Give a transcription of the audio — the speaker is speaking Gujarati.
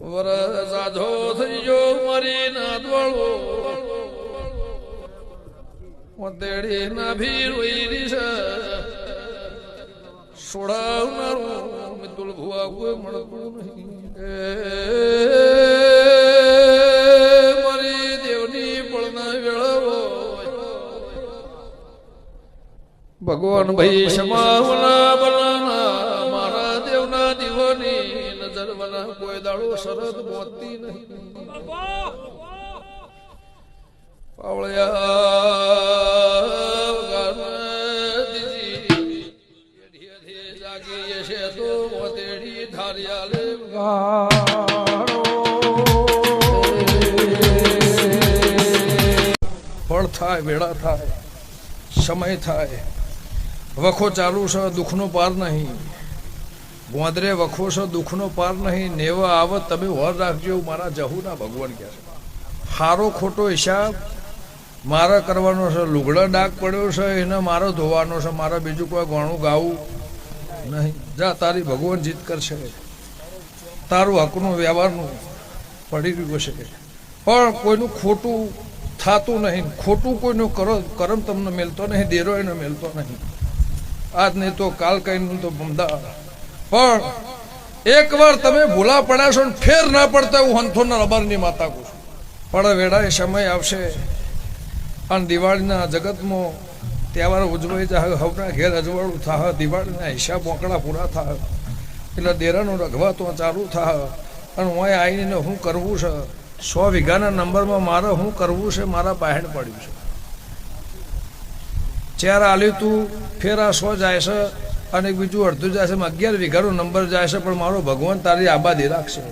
સાધો થયો મારી નાદવાળો તેડી ના ભી રોઈ છે. સોડાવનારું મિતુલ ભુવા કોઈ મારી દેવની પળના વેળાવો ભગવાન ભાઈ સમાવના બનાના બના કોઈ દાડો શરદ મોતી નહીં. પાવળિયા ફળ થાય વેળા થાય. સમય થાય. વખો ચાલુ છે, દુઃખનો પાર નહીં. ગોંદરે વખો છે દુઃખનો પાર નહીં, નેવા આવત તમે વર રાખજો, મારા જહુના ભગવાન કહે છે. હારો ખોટો હિસાબ, મારે કરવાનો છે, લુગડા ડાક પડ્યો છે, એને મારો ધોવાનો છે, મારે બીજું કોઈ ગણું ગાવું નહીં. જા, તારી ભગવાન જીત કરશે. તારું હકનું, વ્યવહારનું પડી રહ્યું છે પણ કોઈનું ખોટું થતું નહીં. ખોટું કોઈનું કરો, કરમ તમને મેલતો નહીં દેરો એને મેલતો નહીં. આજ નહીં તો કાલ કઈ તો બમદા પણ એકવાર તમે ભૂલા પડાશો ને ફેર ના પડતા હું હંથોના રબારની માતા કહું છું. પણ વેળાએ સમય આવશે. અને દિવાળીના જગતમાં તહેવાર ઉજવાઈ જાય હવના ઘેર અજવાળું થાય દિવાળીના હિસાબ મોકળા પૂરા થાય એટલે દેરાનું રઘવા તો ચાલુ થાય અને હું આવીને શું કરવું છે. સો વીઘાના નંબરમાં મારે શું કરવું છે, મારા પાહેણ પડ્યું છે. ચાર આલ્યું તું, ફેરા સો જાય છે અને બીજું અડધું જાય છે અગિયાર વીઘાનો નંબર જાય છે, પણ મારો ભગવાન તારી આબાદી રાખશે.